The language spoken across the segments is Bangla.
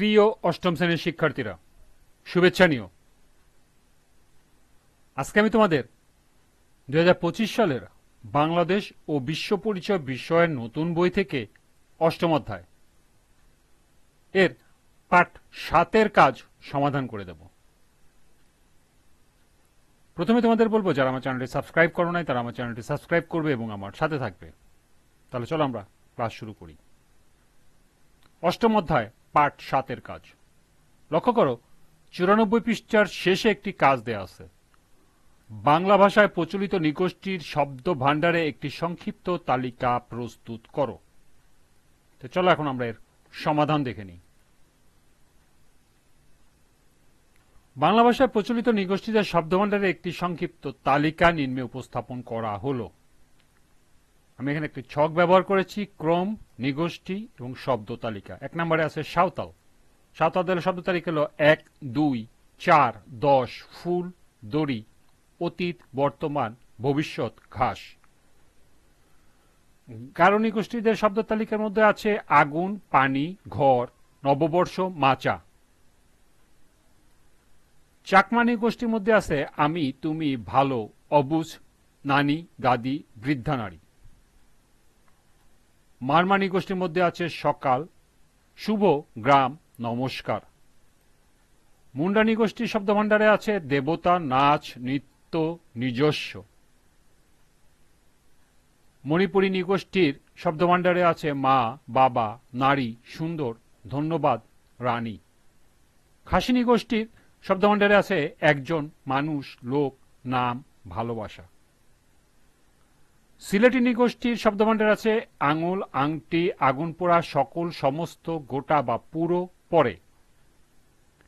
প্রিয় অষ্টম শ্রেণির শিক্ষার্থীরা, শুভেচ্ছা নিও। আজকে আমি তোমাদের দু হাজার পঁচিশ সালের বাংলাদেশ ও বিশ্ব পরিচয় বিষয়ের নতুন বই থেকে অষ্টম অধ্যায় এর পাঠ সাতের কাজ সমাধান করে দেব। প্রথমে তোমাদের বলব, যারা আমার চ্যানেলটি সাবস্ক্রাইব করো নাই, তারা আমার চ্যানেলটি সাবস্ক্রাইব করবে এবং আমার সাথে থাকবে। তাহলে চলো আমরা ক্লাস শুরু করি। অষ্টম অধ্যায় পাঠ সাতের কাজ। লক্ষ্য করো, চুরানব্বই পৃষ্ঠার শেষে একটি কাজ দেয়া আছে। বাংলা ভাষায় প্রচলিত নিগোষ্ঠীর শব্দ ভাণ্ডারে একটি সংক্ষিপ্ত তালিকা প্রস্তুত করো। তো চলো এখন আমরা এর সমাধান দেখে নিই। বাংলা ভাষায় প্রচলিত নিগোষ্ঠীদের শব্দভাণ্ডারে একটি সংক্ষিপ্ত তালিকা নিম্নে উপস্থাপন করা হলো। আমি এখানে একটি ছক ব্যবহার করেছি, ক্রম, নিগোষ্ঠী এবং শব্দ তালিকা। এক নম্বরে আছে সাঁওতাল। সাঁওতালদের শব্দ তালিকা হলো এক, দুই, চার, দশ, ফুল, দড়ি, অতীত, বর্তমান, ভবিষ্যৎ, ঘাস। গারো নিগোষ্ঠীদের শব্দ তালিকার মধ্যে আছে আগুন, পানি, ঘর, নববর্ষ, মাচা। চাকমানি গোষ্ঠীর মধ্যে আছে আমি, তুমি, ভালো, অবুজ, নানি, দাদি, বৃদ্ধা, নারী। মারমানি গোষ্ঠীর মধ্যে আছে সকাল, শুভ গ্রাম, নমস্কার। মুন্ডানি গোষ্ঠীর শব্দভাণ্ডারে আছে দেবতা, নাচ, নৃত্য, নিজস্ব। মণিপুরী নিগোষ্ঠীর শব্দভাণ্ডারে আছে মা, বাবা, নারী, সুন্দর, ধন্যবাদ, রানী। খাসিনী গোষ্ঠীর শব্দভাণ্ডারে আছে একজন, মানুষ, লোক, নাম, ভালোবাসা। সিলেটি নিগোষ্ঠীর শব্দভাণ্ডারে আছে আঙুল, আংটি আগুন পোড়া সকল, সমস্ত, গোটা বা পুরো, পরে।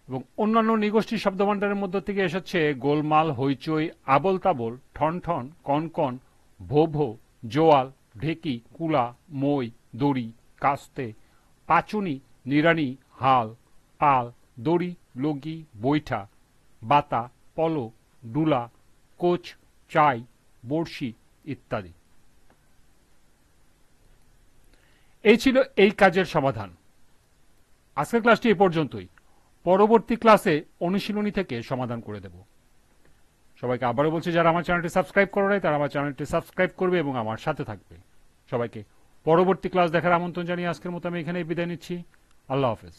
এবং অন্যান্য নিগোষ্ঠীর শব্দভাণ্ডারের মধ্য থেকে এসেছে গোলমাল, হইচই আবল তাবল ঠন ঠন কনকন ভো ভো জোয়াল, ঢেকি, কুলা, মই, দড়ি, কাস্তে, পাচুনি নিরানি হাল, পাল, দড়ি, লগি, বৈঠা, বাতা, পল, ডুলা, কোচ, চাই, বড়শি ইত্যাদি। এই ছিল এই কাজের সমাধান। আজকের ক্লাসটি এ পর্যন্তই। পরবর্তী ক্লাসে অনুশীলনী থেকে সমাধান করে দেব। সবাইকে আবারও বলছি, যারা আমার চ্যানেলটি সাবস্ক্রাইব করে নাই, তারা আমার চ্যানেলটি সাবস্ক্রাইব করবে এবং আমার সাথে থাকবে। সবাইকে পরবর্তী ক্লাস দেখার আমন্ত্রণ জানিয়ে আজকের মতো আমি এখানে বিদায় নিচ্ছি। আল্লাহ হাফেজ।